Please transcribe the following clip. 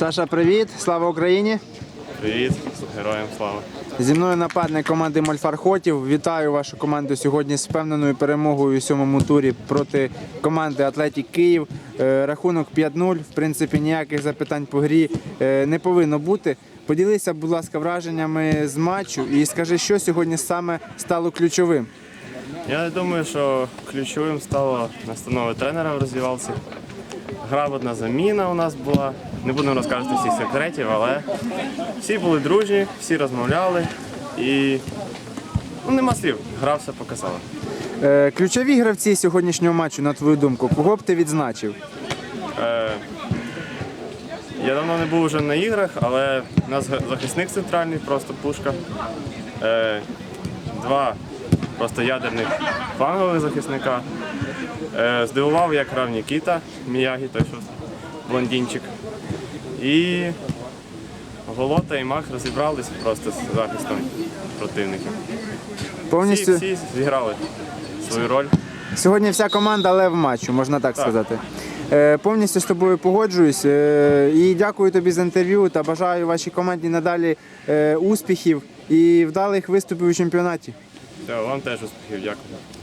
Саша, привіт! Слава Україні! Привіт, героям слава. Зі мною нападник команди Мольфар Хотів. Вітаю вашу команду сьогодні з впевненою перемогою у сьомому турі проти команди Атлетік Київ. Е, Рахунок 5-0. В принципі, ніяких запитань по грі е, не повинно бути. Поділися, будь ласка, враженнями з матчу і скажи, що сьогодні саме стало ключовим. Я думаю, що ключовим стало настанова тренера в Грамотна заміна у нас була. Не будемо розказувати всіх секретів, але всі були дружні, всі розмовляли і ну, нема слів. Гра все показала. Е, Ключові гравці сьогоднішнього матчу, на твою думку, кого б ти відзначив? Е, я давно не був вже на іграх, але у нас захисник центральний, просто пушка. Е, два просто ядерних флангових захисника. Е, здивував, як грав Нікіта Міягі, той що блондинчик. І Голота і Мах розібрались просто з захистом противників. Всі, Повністю всі зіграли свою роль. Сьогодні вся команда лев матчу, можна так, Так. сказати. Е, повністю з тобою погоджуюсь. Е, і дякую тобі за інтерв'ю та бажаю вашій команді надалі е, успіхів і вдалих виступів у чемпіонаті. Вам теж успіхів, дякую.